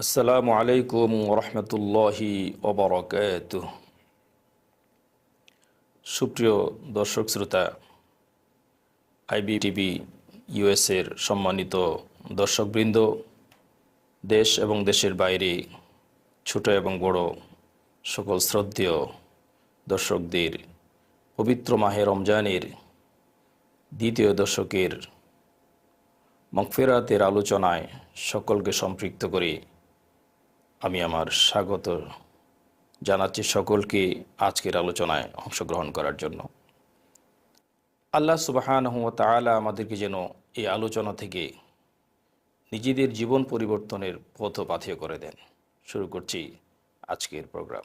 আসসালামু আলাইকুম রহমতুল্লাহি ওবরকাত সুপ্রিয় দর্শক শ্রোতা আইবি টিভি ইউএসের সম্মানিত দর্শকবৃন্দ, দেশ এবং দেশের বাইরে ছোট এবং বড় সকল শ্রদ্ধেয় দর্শকদের পবিত্র মাহে রমজানের দ্বিতীয় দশকের মকফেরাতের আলোচনায় সকলকে সম্পৃক্ত করে আমি আমার স্বাগত জানাচ্ছি সকলকে আজকের আলোচনায় অংশগ্রহণ করার জন্য। আল্লাহ সুবাহান তালা আমাদেরকে যেন এই আলোচনা থেকে নিজেদের জীবন পরিবর্তনের পথ পাথেয় করে দেন। শুরু করছি আজকের প্রোগ্রাম।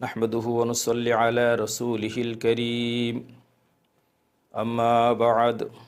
নাহমদুহু অনুসল্লি আলা রসুলহিল করিম। আম্মা বাদ।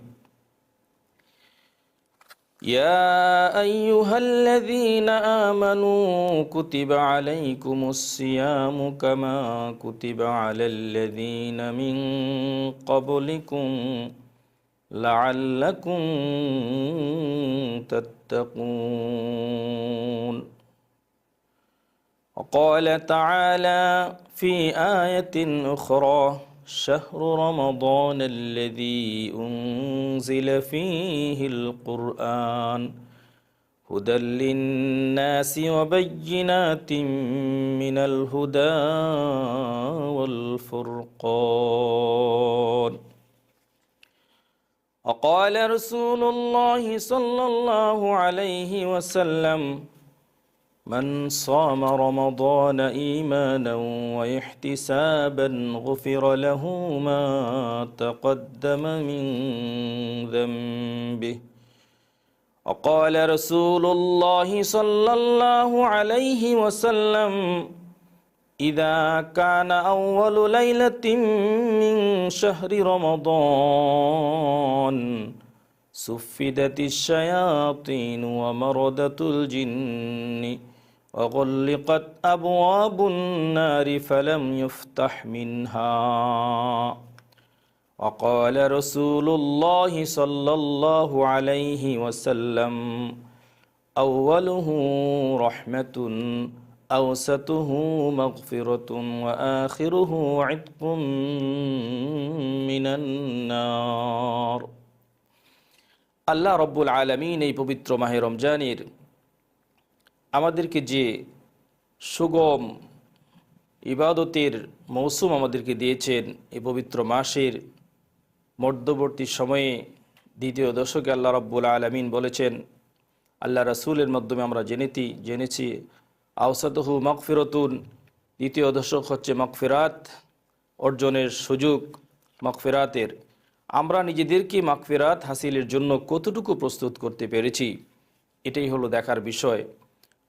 يا أيها الذين آمنوا كتب عليكم الصيام كما كتب على الذين من قبلكم لعلكم تتقون. وقال تعالى في آية أخرى شهر رمضان الذي أنزل فيه القرآن هدى للناس وبينات من الهدى والفرقان. وقال رسول الله صلى الله عليه وسلم من صام رمضان إيمانا وإحتسابا غفر له ما تقدم من ذنبه. وقال رسول الله صلى الله عليه وسلم إذا كان أول ليلة من شهر رمضان سفدت الشياطين ومردت الجن وغلقت أبواب النار فلم يفتح منها وقال رسول الله صلى الله عليه وسلم أوله رحمة أوسطه مغفرة وآخره عتق من النار আল্লাহ রব্বুল আলমিন এই পবিত্র মাহে রমজানের আমাদেরকে যে সুগম ইবাদতের মৌসুম আমাদেরকে দিয়েছেন এই পবিত্র মাসের মধ্যবর্তী সময়ে দ্বিতীয় দশকে আল্লাহ রব্বুল আলমিন বলেছেন, আল্লাহ রাসুলের মাধ্যমে আমরা জেনেছি জেনেছি আওসাদহু মকফিরতুন দ্বিতীয় দশক হচ্ছে মকফিরাত অর্জনের সুযোগ মকফিরাতের আমরা নিজেদেরকে মাকফেরাত হাসিলের জন্য কতটুকু প্রস্তুত করতে পেরেছি, এটাই হলো দেখার বিষয়।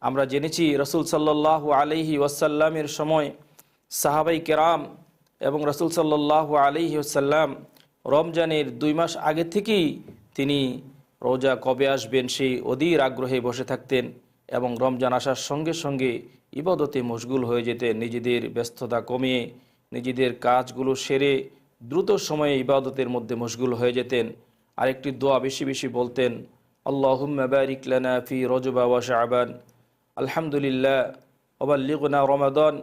আমরা জেনেছি রসুল সাল্লাহ আলহি ওয়াসাল্লামের সময় সাহাবাই কেরাম এবং রসুল সাল্লাহ আলহি ওসাল্লাম রমজানের দুই মাস আগে থেকেই তিনি রোজা কবে আসবেন সেই অধীর আগ্রহে বসে থাকতেন এবং রমজান আসার সঙ্গে সঙ্গে ইবাদতে মশগুল হয়ে যেতেন। নিজেদের ব্যস্ততা কমিয়ে, নিজেদের কাজগুলো সেরে দ্রুত সময়ে ইবাদতের মধ্যে মশগুল হয়ে যেতেন। আরেকটি দোয়া বেশি বেশি বলতেন আল্লাহম্মাবারিকলানা ফি রজবা ওয়া শাহবান আলহামদুলিল্লাহ, ওবাল্লিগনা রমাদন।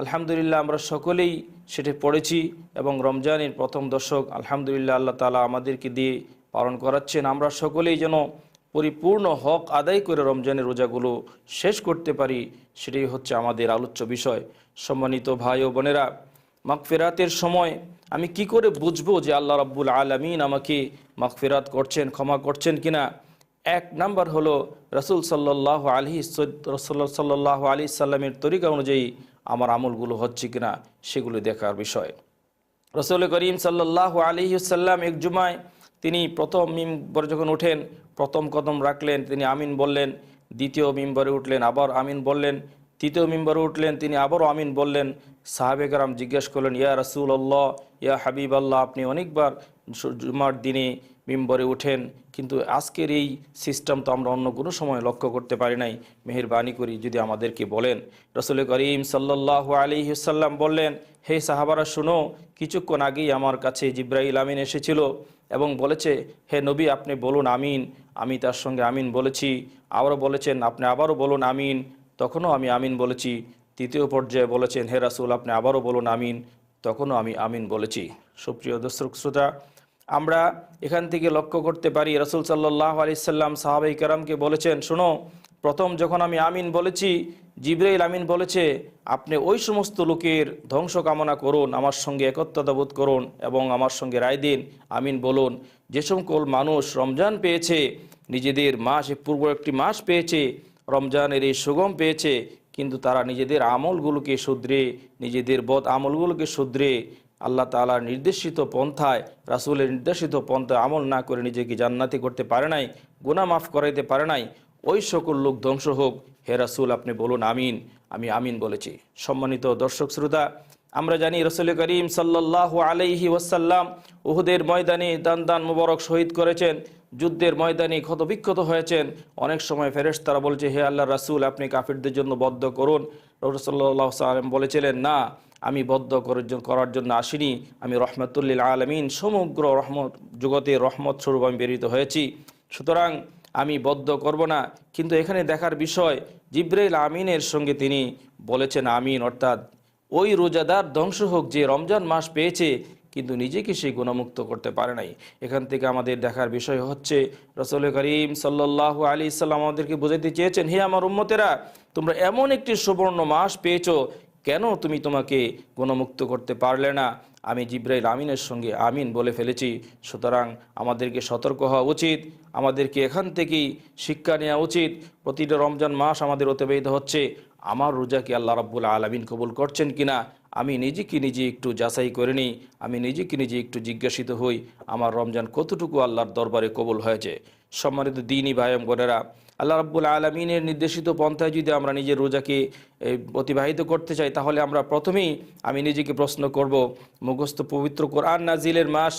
আলহামদুলিল্লাহ, আমরা সকলেই সেটি পড়েছি এবং রমজানের প্রথম দশক আলহামদুলিল্লাহ আল্লাহ তালা আমাদেরকে দিয়ে পালন করাচ্ছেন। আমরা সকলেই যেন পরিপূর্ণ হক আদায় করে রমজানের রোজাগুলো শেষ করতে পারি, সেটাই হচ্ছে আমাদের আলোচ্য বিষয়। সম্মানিত ভাই ও বোনেরা, মাগফেরাতের সময় আমি কি করে বুঝব যে আল্লাহ রাব্বুল আলমিন আমাকে মাগফেরাত করছেন, ক্ষমা করছেন কিনা? এক নাম্বার হলো রসুল সাল্লাহ আলী রসল্লা সাল্লাহ আলী সাল্লামের তরিকা অনুযায়ী আমার আমলগুলো হচ্ছে কিনা সেগুলো দেখার বিষয়। রসুল করিম সাল্লাহ আলী সাল্লাম এক জুমায় তিনি প্রথম মিম্বরে যখন উঠেন প্রথম কদম রাখলেন, তিনি আমিন বললেন, দ্বিতীয় মিম্বরে উঠলেন, আবার আমিন বললেন, তৃতীয় মিম্বরে উঠলেন, তিনি আবারও আমিন বললেন। সাহাবেকরাম জিজ্ঞেস করলেন, ইয়া রসুল আল্লাহ ইয়া হাবিব আল্লাহ আপনি অনেকবার জুমার দিনে মিম্বরে ওঠেন কিন্তু আজকের এই সিস্টেম তো আমরা অন্য কোনো সময় লক্ষ্য করতে পারি নাই। মেহরবানি করি যদি আমাদেরকে বলেন। রসুল করিম সাল্লাহ আলিহাল্লাম বললেন, হে সাহাবারা, শুনো, কিছুক্ষণ আগেই আমার কাছে জিব্রাইল আমিন এসেছিল এবং বলেছে, হে নবী, আপনি বলুন আমিন। আমি তার সঙ্গে আমিন বলেছি। আবারও বলেছেন, আপনি আবারও বলুন আমিন। তখনও আমি আমিন বলেছি। তৃতীয় পর্যায়ে বলেছেন, হে রাসুল, আপনি আবারও বলুন আমিন। তখনও আমি আমিন বলেছি। সুপ্রিয় দর্শক, শ্রোতা আমরা এখান থেকে লক্ষ্য করতে পারি, রসুল সাল্লাহ আলিয়াল্লাম সাহাবাই কারামকে বলেছেন, শোনো, প্রথম যখন আমি আমিন বলেছি, জিব্রাইল আমিন বলেছে, আপনি ওই সমস্ত লোকের ধ্বংস কামনা করুন, আমার সঙ্গে একত্রতা বোধ করুন এবং আমার সঙ্গে রায় দিন, আমিন বলুন। যে সকল মানুষ রমজান পেয়েছে, নিজেদের মাস পূর্ব একটি মাস পেয়েছে, রমজানের এই সুগম পেয়েছে, কিন্তু তারা নিজেদের আমলগুলোকে শুধরে, নিজেদের বদ আমলগুলোকে শুধরে আল্লাহ তালার নির্দেশিত পন্থায়, রাসুলের নির্দেশিত পন্থায় আমল না করে নিজেকে জান্নাতি করতে পারে নাই গুণা মাফ করাইতে পারে নাই, ওই সকল লোক ধ্বংস হোক। হে রাসুল, আপনি বলুন আমিন। আমি আমিন বলেছি। সম্মানিত দর্শক শ্রোতা, আমরা জানি রসুল করিম সাল্লাহ আলাইহি ওয়াসাল্লাম উহুদের ময়দানে দান দান মুবারক শহীদ করেছেন। যুদ্ধের ময়দানে ক্ষতবিক্ষত হয়েছেন। অনেক সময় ফেরেশ তারা বলছে হে আল্লাহ রাসুল, আপনি কাফিরদের জন্য বদ্ধ করুন। রসল্লাহ সাল্লাম বলেছিলেন, না, আমি বদ্ধ করার জন্য আসিনি। আমি রহমতুল্লিল আলমিন, সমগ্র রহমত জগতের রহমত স্বরূপ আমি প্রেরিত হয়েছি। সুতরাং আমি বদ্ধ করব না। কিন্তু এখানে দেখার বিষয়, জিব্রাইল আমিনের সঙ্গে তিনি বলেছেন, আমিন। অর্থাৎ ওই রোজাদার ধ্বংস হোক, যে রমজান মাস পেয়েছে কিন্তু নিজেকে সেই গুণমুক্ত করতে পারে নাই। এখান থেকে আমাদের দেখার বিষয় হচ্ছে, রসল করিম সাল্লাহ আলী ইসাল্লাম আমাদেরকে বোঝাতে চেয়েছেন, হে আমার উম্মতেরা, তোমরা এমন একটি সুবর্ণ মাস পেয়েছ, কেন তুমি তোমাকে গুণমুক্ত করতে পারলে না? আমি জিব্রাইল আমিনের সঙ্গে আমিন বলে ফেলেছি। সুতরাং আমাদেরকে সতর্ক হওয়া উচিত, আমাদেরকে এখান থেকেই শিক্ষা নেওয়া উচিত। প্রতিটা রমজান মাস আমাদের অতিবাহিত হচ্ছে, আমার রোজাকে আল্লাহ রাব্বুল আলমিন কবুল করছেন কিনা? আমি নিজেকে নিজে একটু যাচাই করে নিই, আমি নিজেকে নিজে একটু জিজ্ঞাসিত হই, আমার রমজান কতটুকু আল্লাহর দরবারে কবুল হয়েছে? সম্মানিত দিনই ভাইম বোনেরা, আল্লাহ রাব্বুল আলমিনের নির্দেশিত পন্থায় যদি আমরা নিজের রোজাকে অতিবাহিত করতে চাই, তাহলে আমরা প্রথমেই আমি নিজেকে প্রশ্ন করব, মুখস্থ পবিত্র কোরআন নাজিলের মাস,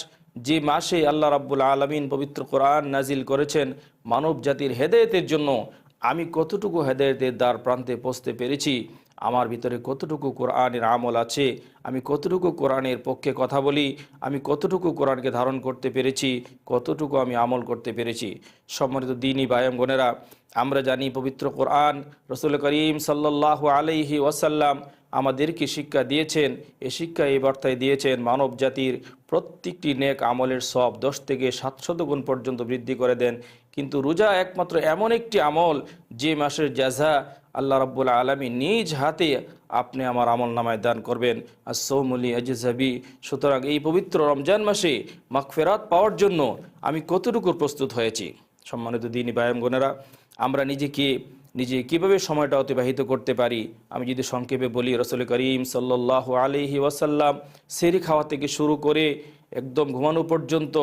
যে মাসে আল্লাহ রাব্বুল আলমিন পবিত্র কোরআন নাজিল করেছেন মানব জাতির হেদায়তের জন্য আমি কতটুকু হেদায়তের দ্বার প্রান্তে পৌঁছতে পেরেছি আমার ভিতরে কতটুকু কোরআনের আমল আছে, আমি কতটুকু কোরআনের পক্ষে কথা বলি, আমি কতটুকু কোরআনকে ধারণ করতে পেরেছি, কতটুকু আমি আমল করতে পেরেছি। সম্মানিত দিনই বায়ঙ্গনেরা আমরা জানি পবিত্র কোরআন রসুল করিম সাল্লাহ আলাইহি ওয়াসাল্লাম আমাদেরকে শিক্ষা দিয়েছেন, এ শিক্ষা এই বার্তায় দিয়েছেন, মানব জাতির প্রত্যেকটি নেক আমলের সব দশ থেকে সাতশত গুণ পর্যন্ত বৃদ্ধি করে দেন। কিন্তু রোজা একমাত্র এমন একটি আমল যে মাসের জাজা আল্লাহ রাব্বুল আলমী নিজ হাতে আপনি আমার আমল নামায় দান করবেন। আর সৌমলি আজহাবি সুতরাং এই পবিত্র রমজান মাসে মাকফেরাত পাওয়ার জন্য আমি কতটুকু প্রস্তুত হয়েছি? সম্মানিত দিনী বায়ামগণেরা আমরা নিজেকে, নিজে কীভাবে সময়টা অতিবাহিত করতে পারি? আমি যদি সংক্ষেপে বলি, রসুল করিম সাল্লাহ আলহি ওয়াসাল্লাম সেরি খাওয়া থেকে শুরু করে একদম ঘুমানো পর্যন্ত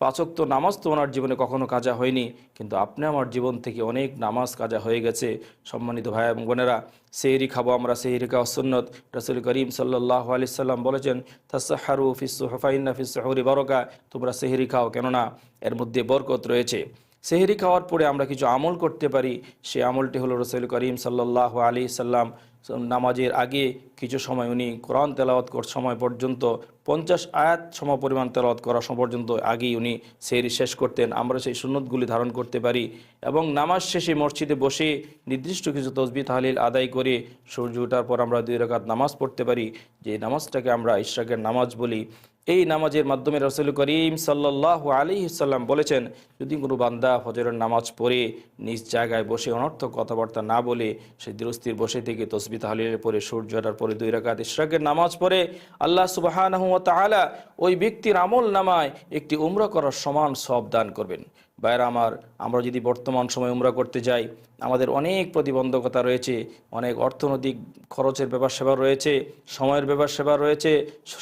পাচক তো নামাজ তো ওনার জীবনে কখনো কাজা হয়নি। কিন্তু আপনি আমার জীবন থেকে অনেক নামাজ কাজা হয়ে গেছে। সম্মানিত ভাই এবং বোনেরা, সেহরি খাব আমরা, সেহরি খাওয়া সুন্নত। রসুল করিম সাল্লাহ আলি সাল্লাম বলেছেন, তাসাহারু ফিসু হফাইন্না ফিসহরি বরকা তোমরা সেহরি খাও, কেননা এর মধ্যে বরকত রয়েছে। সেহরি খাওয়ার পরে আমরা কিছু আমল করতে পারি। সে আমলটি হলো রসুল করিম সাল্লাহ আলি সাল্লাম নামাজের আগে কিছু সময় উনি কোরআন তেলাওয়াত কর, সময় পর্যন্ত পঞ্চাশ আয়াত সম পরিমাণ তেলাওয়াত করা সময় পর্যন্ত আগেই উনি সেই শেষ করতেন। আমরা সেই সুন্নতগুলি ধারণ করতে পারি এবং নামাজ শেষে মসজিদে বসে নির্দিষ্ট কিছু তসবি তাহলিল আদায় করে সূর্য ওঠার পর আমরা দুই রকাত নামাজ পড়তে পারি। যে নামাজটাকে আমরা ইশরাকের নামাজ বলি এই নামাজের মাধ্যমে রসুল করিম সাল্লাহ আলী সাল্লাম বলেছেন, যদি কোনো বান্দা হজরের নামাজ পড়ে, নিজ জায়গায় বসে অনর্থক কথাবার্তা না বলে সে দৃষ্টির বসে থেকে তসবি তাহলিলের পরে সূর্য ওঠার পরে দুই রাকাত ইশরাকের নামাজ পড়ে, আল্লাহ সুবাহান ওই ব্যক্তির আমল নামায় একটি উমরা করার সমান সব দান করবেন। বাইরে আমার, আমরা যদি বর্তমান সময় উমরা করতে যাই, আমাদের অনেক প্রতিবন্ধকতা রয়েছে, অনেক অর্থনৈতিক খরচের ব্যাপার সেবা রয়েছে, সময়ের ব্যাপার সেবা রয়েছে,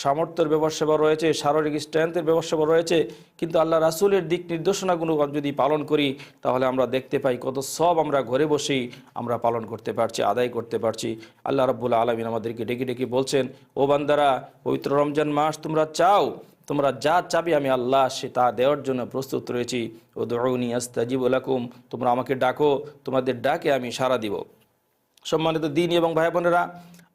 সামর্থ্যের ব্যাপার সেবা রয়েছে, শারীরিক স্ট্রেংথের ব্যাপার সেবা রয়েছে, কিন্তু আল্লাহ রাসুলের দিক নির্দেশনাগুলো যদি পালন করি, তাহলে আমরা দেখতে পাই কত সব আমরা ঘরে বসেই আমরা পালন করতে পারছি, আদায় করতে পারছি। আল্লাহ রাবুল্লাহ আলমিন আমাদেরকে ডেকে ডেকে বলছেন, ও বান্দারা, পবিত্র রমজান মাস তোমরা চাও তোমরা যা চাবি আমি আল্লাহ সে তা দেওয়ার জন্য প্রস্তুত রয়েছি। ও দৌনি আস্তাজিব লাকুম, তোমরা আমাকে ডাকো, তোমাদের ডাকে আমি সাড়া দিব। সম্মানিত দিন এবং ভাই বোনেরা,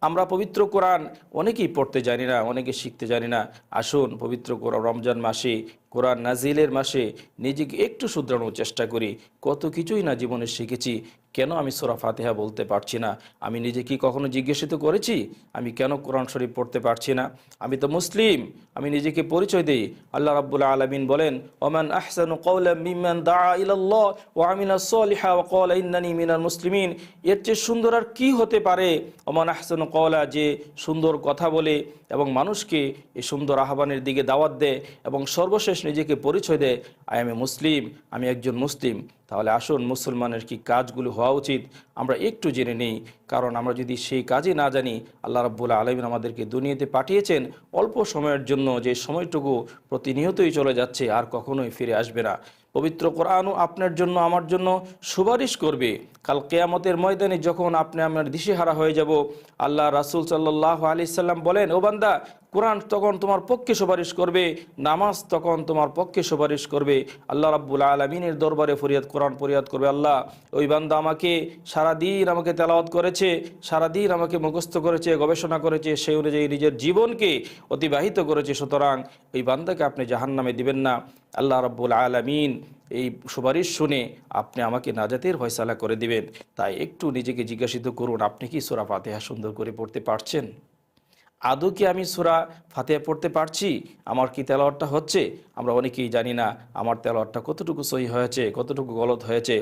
আমরা পবিত্র কোরআন অনেকেই পড়তে জানি না, অনেকে শিখতে জানি না। আসুন পবিত্র কোরআন রমজান মাসে কোরআন নাজিলের মাসে নিজেকে একটু শুধরানোর চেষ্টা করি। কত কিছুই না জীবনে শিখেছি। কেন আমি সোরা ফাতেহা বলতে পারছি না? আমি নিজে কি কখনো জিজ্ঞাসিত করেছি? আমি কেন কোরআন শরীফ পড়তে পারছি না? আমি তো মুসলিম। আমি নিজেকে পরিচয় দিই। আল্লাহ রাব্বুল আলামিন বলেন, ওমান আহসানু আমিলা সলিহা ওয়া ক্বালা ইন্নানি মিনাল মুসলিমিন। এর চেয়ে সুন্দর আর কি হতে পারে? ওমান আহসানু কওলা যে সুন্দর কথা বলে এবং মানুষকে এই সুন্দর আহ্বানের দিকে দাওয়াত দেয় এবং সর্বশেষ নিজেকে পরিচয় দেয়, আই এম এ মুসলিম, আমি একজন মুসলিম, তাহলে আসুন মুসলমানের কি কাজগুলো হওয়া উচিত, আমরা একটু জেনে নেই, কারণ আমরা যদি সেই কাজে না জানি, আল্লাহ রাব্বুল আলমিন আমাদেরকে দুনিয়াতে পাঠিয়েছেন, অল্প সময়ের জন্য যে সময়টুকু প্রতিনিয়তই চলে যাচ্ছে, আর কখনোই ফিরে আসবে না। পবিত্র কোরআনও আপনার জন্য, আমার জন্য সুপারিশ করবে। কাল কেয়ামতের ময়দানে যখন আপনি আমার দিশেহারা হয়ে যাব, আল্লাহ রাসুল সাল্লাহ আলি সাল্লাম বলেন, ও বান্দা কোরআন তখন তোমার পক্ষে সুপারিশ করবে, নামাজ তখন তোমার পক্ষে সুপারিশ করবে। আল্লাহ রাব্বুল আলমিনের দরবারে ফরিয়াদ, কোরআন ফরিয়াদ করবে, আল্লাহ, ওই বান্দা আমাকে সারাদিন আমাকে তেলাওয়াত করেছে, সারাদিন আমাকে মুখস্থ করেছে, গবেষণা করেছে, সেই অনুযায়ী নিজের জীবনকে অতিবাহিত করেছে। সুতরাং ওই বান্দাকে আপনি জাহান্নামে দিবেন না। আল্লাহ রাব্বুল আলমিন এই সুপারিশ শুনে আপনি আমাকে নাজাতের ফয়সালা করে দিবেন। তাই একটু নিজেকে জিজ্ঞাসিত করুন, আপনি কি সোরা ফাতেহা সুন্দর করে পড়তে পারছেন? আদৌ কি আমি সুরা ফাতেহা পড়তে পারছি? আমার কি তেলাওয়াতটা হচ্ছে? আমরা অনেকেই জানি না আমার তেলাওয়াতটা কতটুকু সহি হয়েছে, কতটুকু গলত হয়েছে।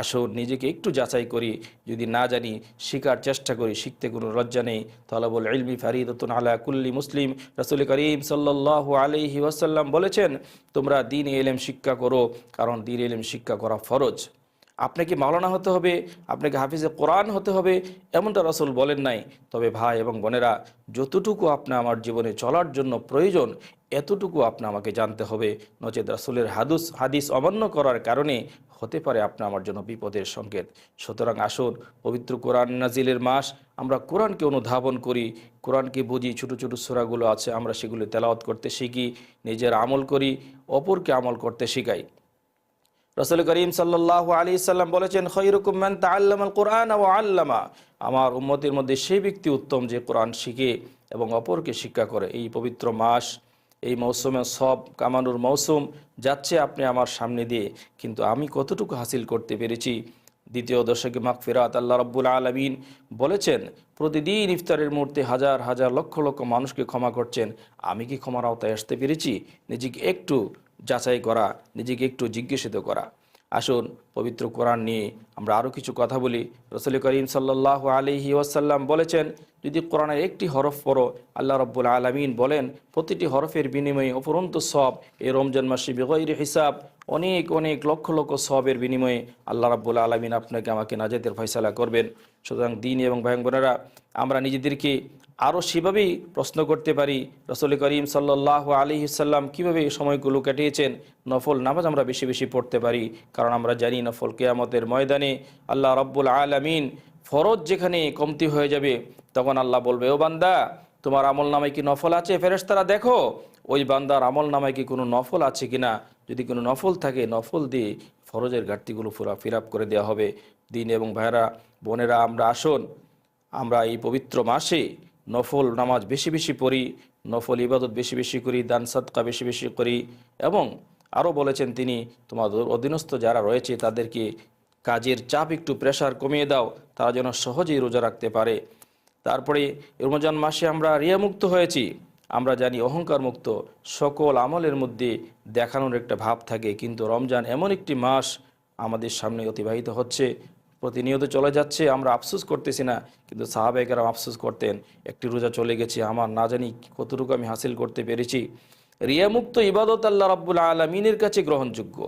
আসুন নিজেকে একটু যাচাই করি। যদি না জানি, শেখার চেষ্টা করি। শিখতে কোনো লজ্জা নেই। তাহলে বল ইলমি ফারিদতুন আলা কুল্লি মুসলিম। রসুল করিম সাল্লাহ আলহি ওয়াসাল্লাম বলেছেন, তোমরা দিন এলেম শিক্ষা করো, কারণ দিন এলেম শিক্ষা করা ফরজ। আপনাকে মাওলানা হতে হবে, আপনাকে হাফিজে কোরআন হতে হবে, এমনটা রসুল বলেন নাই। তবে ভাই এবং বোনেরা, যতটুকু আপনি আমার জীবনে চলার জন্য প্রয়োজন, এতটুকু আপনি আমাকে জানতে হবে। নচেত রাসুলের হাদুস, হাদিস অমান্য করার কারণে হতে পারে আপনি আমার জন্য বিপদের সংকেত। সুতরাং আসুন, পবিত্র কোরআন নাজিলের মাস, আমরা কোরআনকে অনুধাবন করি, কোরআনকে বুঝি, ছোটো ছোটো সুরাগুলো আছে, আমরা সেগুলো তেলাওয়াত করতে শিখি, নিজের আমল করি, অপরকে আমল করতে শিখাই। রসুল করিম সাল্লাহ আলী সাল্লাম বলেছেন খৈরকুম্মান তাল্লামাল কোরআন ও আল্লামা। আমার উম্মতের মধ্যে সেই ব্যক্তি উত্তম যে কোরআন শিখে এবং অপরকে শিক্ষা করে। এই পবিত্র মাস, এই মৌসুমে সব কামানুর মৌসুম যাচ্ছে আপনি আমার সামনে দিয়ে, কিন্তু আমি কতটুকু হাসিল করতে পেরেছি? দ্বিতীয় দশকে মাগফিরাত আল্লাহ রব্বুল আলমিন বলেছেন, প্রতিদিন ইফতারের মুহূর্তে হাজার হাজার, লক্ষ লক্ষ মানুষকে ক্ষমা করছেন। আমি কি ক্ষমার আওতায় আসতে পেরেছি? নিজেকে একটু যাচাই করা নিজেকে একটু জিজ্ঞাসিত করা। আসুন পবিত্র কোরআন নিয়ে আমরা আরও কিছু কথা বলি। রসুল করিম সাল্লাহ আলহি ওয়াসাল্লাম বলেছেন, যদি কোরআনের একটি হরফ পড়ো, আল্লাহ রব্বুল আলমিন বলেন, প্রতিটি হরফের বিনিময়ে অপরন্ত সব, এই রমজান মাসে বেগৈর হিসাব, অনেক অনেক লক্ষ লক্ষ সবের বিনিময়ে আল্লাহ রাব্বুল আলমিন আপনাকে আমাকে নাজেদের ফয়সালা করবেন। সুতরাং দিন এবং বোনেরা, আমরা নিজেদেরকে আরও সেভাবেই প্রশ্ন করতে পারি, রসুল করিম সাল্লাহ আলী সাল্লাম কীভাবে সময়গুলো কাটিয়েছেন? নফল নামাজ আমরা বেশি বেশি পড়তে পারি, কারণ আমরা জানি নফল কেয়ামতের ময়দানে আল্লাহ রব্বুল আলমিন ফরজ যেখানে কমতি হয়ে যাবে, তখন আল্লাহ বলবে, ও বান্দা, তোমার আমল নামায় কি নফল আছে? ফেরেশতারা, দেখো, ওই বান্দার আমল নামায় কি কোনো নফল আছে কিনা? যদি কোনো নফল থাকে, নফল দিয়ে ফরজের ঘাটতিগুলো পুরা ফিরাপ করে দেওয়া হবে। দিন এবং ভাইরা বোনেরা, আমরা আসুন, আমরা এই পবিত্র মাসে নফল নামাজ বেশি বেশি পড়ি, নফল ইবাদত বেশি বেশি করি, দান সৎকা বেশি বেশি করি এবং আরও বলেছেন তিনি, তোমাদের অধীনস্থ যারা রয়েছে, তাদেরকে কাজের চাপ একটু প্রেশার কমিয়ে দাও, তারা যেন সহজেই রোজা রাখতে পারে। তারপরে, রমজান মাসে আমরা রিয়ামুক্ত হয়েছি। আমরা জানি অহংকার মুক্ত সকল আমলের মধ্যে দেখানোর একটা ভাব থাকে। কিন্তু রমজান এমন একটি মাস আমাদের সামনে অতিবাহিত হচ্ছে, প্রতিনিয়ত চলে যাচ্ছে। আমরা আফসোস করতেছি না, কিন্তু সাহাবেকেরা আফসোস করতেন, একটি রোজা চলে গেছে। আমার না জানি কতটুকু আমি হাসিল করতে পেরেছি। রিয়ামুক্ত ইবাদত আল্লাহ রাব্বুল আলমিনের কাছে গ্রহণযোগ্য।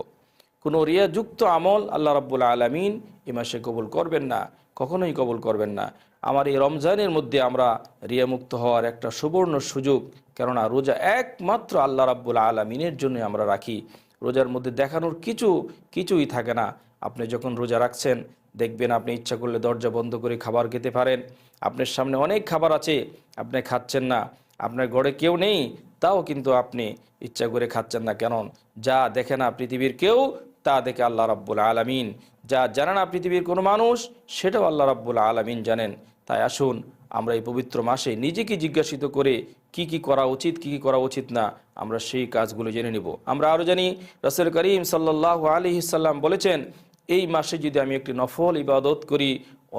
কোনো রিয়াযুক্ত আমল আল্লাহ রাব্বুল আলমিন এ মাসে কবুল করবেন না, কখনোই কবুল করবেন না। আমার এই রমজানের মধ্যে আমরা রিয়ামুক্ত হওয়ার একটা সুবর্ণ সুযোগ, কেননা রোজা একমাত্র আল্লাহ রাব্বুল আলমিনের জন্য আমরা রাখি। রোজার মধ্যে দেখানোর কিছু, কিছুই থাকে না। আপনি যখন রোজা রাখছেন, দেখবেন আপনি ইচ্ছা করলে দরজা বন্ধ করে খাবার খেতে পারেন। আপনার সামনে অনেক খাবার আছে, আপনি খাচ্ছেন না। আপনার ঘরে কেউ নেই তাও কিন্তু আপনি ইচ্ছা করে খাচ্ছেন না। কেন যা দেখে না পৃথিবীর কেউ, তা দেখে আল্লাহ রাব্বুল আলামিন। যা জানে না পৃথিবীর কোনো মানুষ, সেটাও আল্লাহ রাব্বুল আলামিন জানেন। তাই আসুন, আমরা এই পবিত্র মাসে নিজেকে জিজ্ঞাসিত করে কি কি করা উচিত, কি কি করা উচিত না, আমরা সেই কাজগুলো জেনে নিব। আমরা আরও জানি, রসুল করিম সাল্লাহ আলী সাল্লাম বলেছেন, এই মাসে যদি আমি একটি নফল ইবাদত করি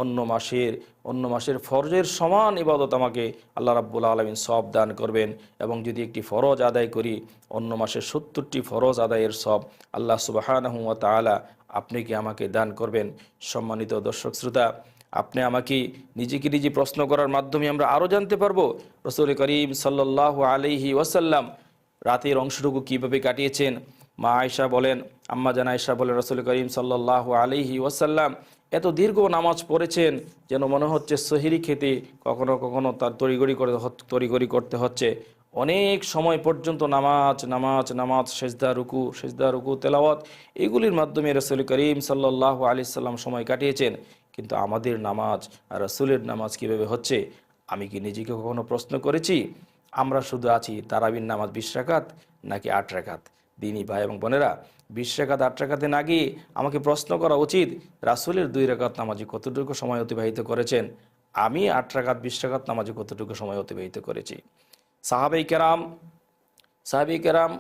অন্য মাসের অন্য মাসের ফরজের সমান ইবাদত আমাকে আল্লাহ রাব্বুল আলমিন সব দান করবেন। এবং যদি একটি ফরজ আদায় করি, অন্য মাসের সত্তরটি ফরজ আদায়ের সব আল্লাহ সুবাহানহু তালা আপনি কি আমাকে দান করবেন? সম্মানিত দর্শক শ্রোতা, আপনি আমাকে নিজেকে নিজে প্রশ্ন করার মাধ্যমে আমরা আরও জানতে পারব রসুল করিম সাল্লাহ আলহি ওয়াসাল্লাম রাতের অংশটুকু কীভাবে কাটিয়েছেন? মা আয়সা বলেন, আম্মা জান আয়সা বলেন, রসুল করিম সাল্লাহ আলহি ওয়াসাল্লাম এত দীর্ঘ নামাজ পড়েছেন যেন মনে হচ্ছে সহিরি খেতে কখনো কখনো তার তড়িগড়ি করে তড়িগড়ি করতে হচ্ছে। অনেক সময় পর্যন্ত নামাজ নামাজ নামাজ, সেজদা, রুকু সেজদা, রুকু, তেলাওয়াত, এগুলির মাধ্যমে রসুল করিম সাল্লাহ আলি সাল্লাম সময় কাটিয়েছেন। কিন্তু আমাদের নামাজ আর রসুলের নামাজ কীভাবে হচ্ছে? আমি কি নিজেকে কখনো প্রশ্ন করেছি? আমরা শুধু আছি তারাবির নামাজ বিশ রাকাত নাকি আট রাকাত? দিনী ভাই এবং বোনেরা বিশ রাকাত আট রাকাতে না গিয়ে আমাকে প্রশ্ন করা উচিত, রাসুলের দুই রাকাত নামাজি কতটুকু সময় অতিবাহিত করেছেন? আমি আট রাকাত বিশ রাকাত নামাজি কতটুকু সময় অতিবাহিত করেছি? সাহাবাই কেরাম, সাহাবি কেরাম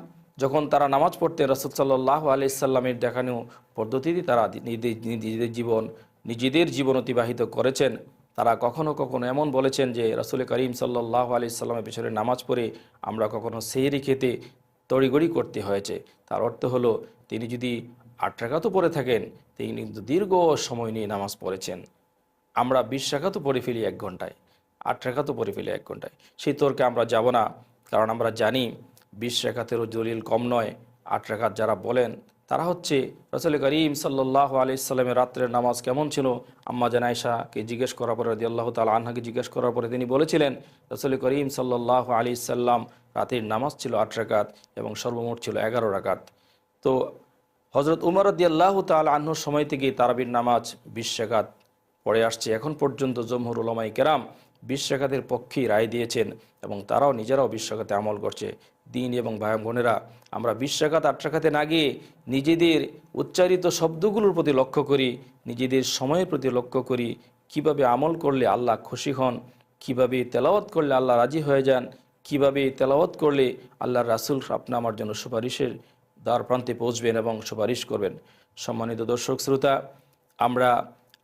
যখন তারা নামাজ পড়তেন রসদ সাল্লাহ আলাইসাল্লামের দেখানো পদ্ধতিতে তারা নিজেদের জীবন নিজেদের জীবন অতিবাহিত করেছেন। তারা কখনো কখনো এমন বলেছেন যে, রসুল করিম সাল্লাহ আলি সাল্লামের পিছনে নামাজ পড়ে আমরা কখনো সেহরি খেতে তড়িগড়ি করতে হয়েছে। তার অর্থ হলো, তিনি যদি আট টাকাতও পড়ে থাকেন, তিনি কিন্তু দীর্ঘ সময় নিয়ে নামাজ পড়েছেন। আমরা বিশ টাকাতও পড়ে ফেলি এক ঘন্টায় আট টাকাতও পড়ে ফেলি এক ঘন্টায় সেই তর্কে আমরা যাব না, কারণ আমরা জানি বিশ রেখাতেরও দলিল কম নয়। আট রেখাত যারা বলেন, তারা হচ্ছে রসুল করিম সাল্লাহ আলি ইসলামের রাত্রের নামাজ কেমন ছিল? আম্মা জানাইশাকে জিজ্ঞেস করার পরে রদি আল্লাহ তাল আনহাকে জিজ্ঞেস করার পরে তিনি বলেছিলেন, রসুল করিম সাল্লাহ আলি সাল্লাম রাতের নামাজ ছিল আট রাকাত এবং সর্বমোট ছিল এগারো রাকাত। তো হজরত উমর রদি আল্লাহ তাল আহ্নর সময় থেকেই তারাবির নামাজ বিশ পড়ে আসছে। এখন পর্যন্ত জমহুর উলামাই কেরাম বিশ রেখাতের পক্ষেই রায় দিয়েছেন এবং তারাও নিজেরাও বিশ রেখাতে আমল করছে। দিন এবং ভাই বোনেরা, আমরা বিশ রেখাত আট রেখাতে না গিয়ে নিজেদের উচ্চারিত শব্দগুলোর প্রতি লক্ষ্য করি, নিজেদের সময়ের প্রতি লক্ষ্য করি। কীভাবে আমল করলে আল্লাহ খুশি হন, কীভাবে তেলাওয়াত করলে আল্লাহ রাজি হয়ে যান কীভাবে তেলাওয়াত করলে আল্লাহর রাসুল আপনি আমার জন্য সুপারিশের দ্বার প্রান্তে পৌঁছবেন এবং সুপারিশ করবেন। সম্মানিত দর্শক, শ্রোতা, আমরা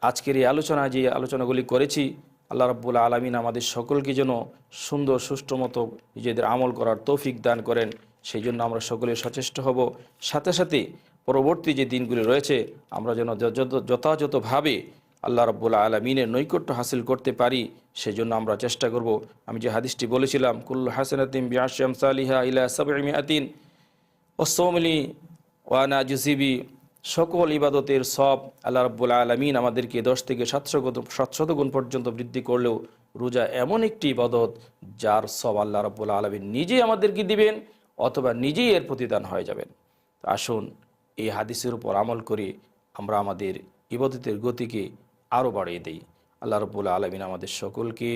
আজকের এই আলোচনা, যে আলোচনাগুলি করেছি, আল্লাহ রাব্বুল আলমিন আমাদের সকলকে যেন সুন্দর, সুষ্ঠু মতো নিজেদের আমল করার তৌফিক দান করেন, সেই জন্য আমরা সকলে সচেষ্ট হব। সাথে সাথে পরবর্তী যে দিনগুলি রয়েছে, আমরা যেন যথাযথভাবে আল্লাহ রাব্বুল আলমিনের নৈকট্য হাসিল করতে পারি সেই জন্য আমরা চেষ্টা করব। আমি যে হাদিসটি বলেছিলাম, কুল্লু হাসানাতিম বিআশাম সালিহা ইলা সাবমিয়াতিন ওসৌমলি ওয়ানা জুসিবি সকল ইবাদতের সব আল্লাহ রাব্বুল আলমিন আমাদেরকে দশ থেকে সাতশো সাতশত গুণ পর্যন্ত বৃদ্ধি করলেও রোজা এমন একটি ইবাদত যার সব আল্লাহ রাব্বুল আলমিন নিজেই আমাদেরকে দিবেন, অথবা নিজেই এর প্রতিদান হয়ে যাবেন। আসুন, এই হাদিসের উপর আমল করে আমরা আমাদের ইবাদতের গতিকে আরও বাড়িয়ে দেই আল্লাহ রব্বুল আলমিন আমাদের সকলকে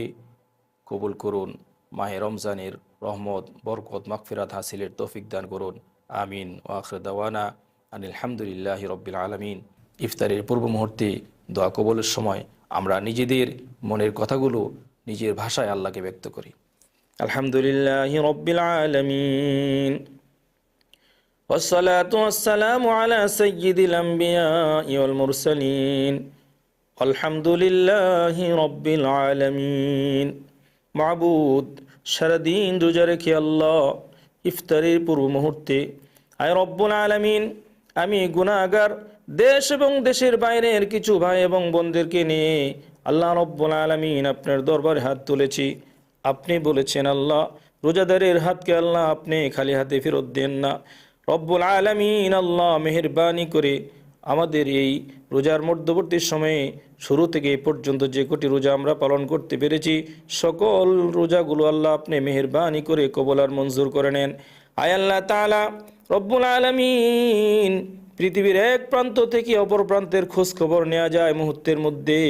কবুল করুন মাহে রমজানের রহমত বরকত মাগফিরাত হাসিলের তৌফিক দান করুন আমিন ওয়াখর দাওয়ানা আলহামদুলিল্লাহ রব্বিল আলমিন ইফতারের পূর্ব মুহূর্তে দোয়া কবলের সময় আমরা নিজেদের মনের কথাগুলো নিজের ভাষায় আল্লাহকে ব্যক্ত করি আলহামদুলিল্লাহ রব্বিল আলমিন والصلاة والسلام على سيد الأنبياء والمرسلين আলহামদুলিল্লাহ রব্বিল আলমিন। মাবুদ সারাদিন রোজা রেখে আল্লাহ ইফতারের পূর্ব মুহূর্তে, আয় রব্বুল আলমিন, আমি গুণাগার দেশ এবং দেশের বাইরের কিছু ভাই এবং বোনদেরকে নিয়ে আল্লাহ রব্বুল আলমিন আপনার দরবারে হাত তুলেছি। আপনি বলেছেন, আল্লাহ, রোজাদারের হাতকে আল্লাহ আপনি খালি হাতে ফেরত দেন না। রব্বুল আলমিন আল্লাহ মেহরবানি করে আমাদের এই রোজার মধ্যবর্তী সময়ে শুরু থেকে এ পর্যন্ত যে কোটি রোজা আমরা পালন করতে পেরেছি, সকল রোজাগুলো আল্লাহ আপনি মেহরবানি করে কবল আর মঞ্জুর করে নেন। আয় আল্লাহ তালা রব্বুল আলমিন পৃথিবীর এক প্রান্ত থেকে অপর প্রান্তের খোঁজ খবর নেওয়া যায় মুহূর্তের মধ্যে।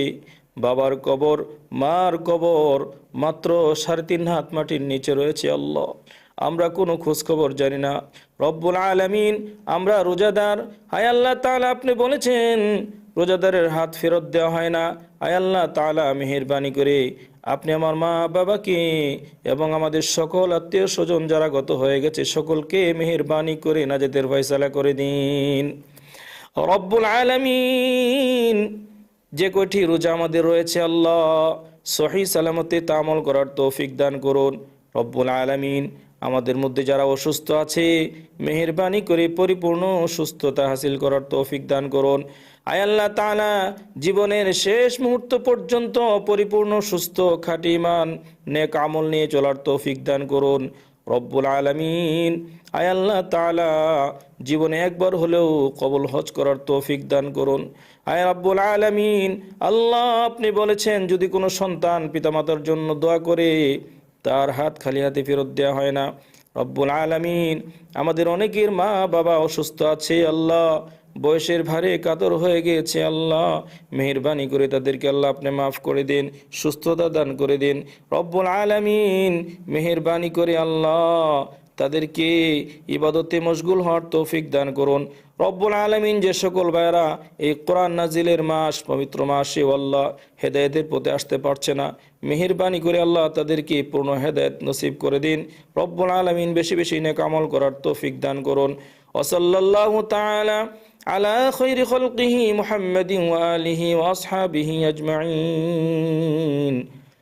বাবার কবর, মার কবর, মাত্র সাড়ে তিন হাত মাটির নিচে রয়েছে আল্লাহ। আমরা কোনো খোঁজখবর জানি না। রব্বুল আলামিন, আমরা রোজাদার। হায় আল্লাহ তাআলা, আপনি বলেছেন, রোজাদারের হাত ফেরত দেওয়া হয় না। আয় আল্লাহ তাআলা, মেহেরবানি করে আপনি আমার মা বাবাকে এবং আমাদের সকল আত্মীয় স্বজন যারা গত হয়ে গেছে, সকলকে মেহেরবানি করে নাজাতের ফয়সালা করে দিন। রব্বুল আলামিন, যে কয়টি রোজা আমাদের রয়েছে আল্লাহ, সহি সালামতে তামল করার তৌফিক দান করুন। রব্বুল আলামিন আমাদের মধ্যে যারা অসুস্থ আছে, মেহেরবানি করে পরিপূর্ণ সুস্থতা হাসিল করার তৌফিক দান করুন। আয় আল্লাহ তাআলা জীবনের শেষ মুহূর্ত পর্যন্ত পরিপূর্ণ সুস্থ খাঁটি ইমান নেক আমল নিয়ে চলার তৌফিক দান করুন। রব্বুল আলামিন, আয় আল্লাহ তাআলা জীবনে একবার হলেও কবল হজ করার তৌফিক দান করুন। আয় রব্বুল আলামিন, আল্লাহ আপনি বলেছেন, যদি কোনো সন্তান পিতামাতার জন্য দোয়া করে তার হাত খালি হাতে ফেরত দেওয়া হয় না। রব্বুল আলমিন আমাদের অনেকের মা বাবা অসুস্থ আছে, আল্লাহ বয়সের ভারে কাতর হয়ে গিয়েছে, আল্লাহ মেহরবানি করে তাদেরকে আল্লাহ আপনি মাফ করে দিন, সুস্থতা দান করে দিন। রব্বুল আলমিন মেহরবানি করে আল্লাহ তাদেরকে ইবাদতে মশগুল হওয়ার তৌফিক দান করুন। রব্বুল আলমিন যে সকল ভাইরা এই কোরআন নাজিলের মাস, পবিত্র মাসে আল্লাহ হেদায়তের পথে আসতে পারছে না, মেহরবানি করে আল্লাহ তাদেরকে পূর্ণ হেদায়ত নসিব করে দিন। রব্বুল আলমিন বেশি বেশি নেকামল করার তৌফিক দান করুন। ওসল্লাহ على আলা خلقه محمد وآله وأصحابه أجمعين